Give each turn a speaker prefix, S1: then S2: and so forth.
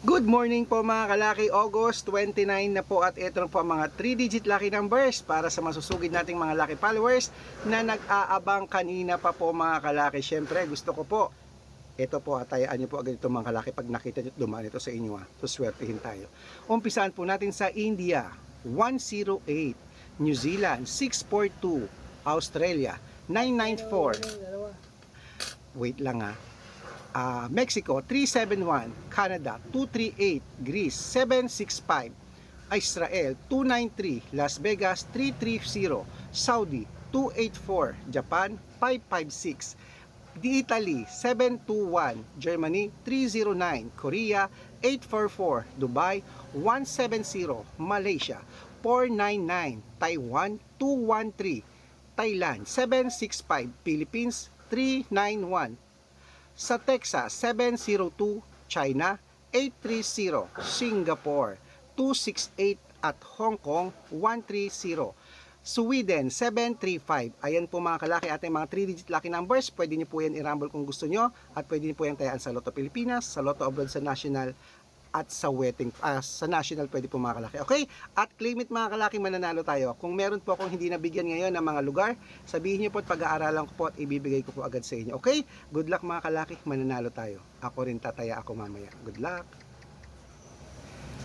S1: Good morning po mga kalaki, August 29 na po at ito po ang mga 3-digit lucky numbers para sa masusugid nating mga lucky followers na nag-aabang kanina pa po mga kalaki. Siyempre gusto ko po, ito po atayaan niyo po agad ito mga kalaki pag nakita niyo dumaan ito sa inyo ha. Suswertihin tayo. Umpisahan po natin sa India, 108, New Zealand, 642, Australia, 994, wait lang ha. Ah, Mexico 371, Canada 238, Greece 765, Israel 293, Las Vegas 330, Saudi 284, Japan 556, di Italy 721, Germany 309, Korea 844, Dubai 170, Malaysia 499, Taiwan 213, Thailand 765, Philippines 391, sa Texas 702, China 830, Singapore 268 at Hong Kong 130. Sweden 735. Ayan po mga kalaki ating mga 3-digit lucky numbers. Pwede niyo po yan i-rumble kung gusto niyo at pwede niyo po yan tayaan sa Lotto Pilipinas, sa Lotto Abroad sa National at sa wedding ah, sa national pwede po mga kalaki. Okay? At claim it mga kalaki mananalo tayo. Kung meron po akong hindi nabigyan ngayon ng mga lugar, sabihin niyo po at pag-aaralan ko po at ibibigay ko po agad sa inyo. Okay? Good luck mga kalaki, mananalo tayo. Ako rin tataya ako mamaya. Good luck.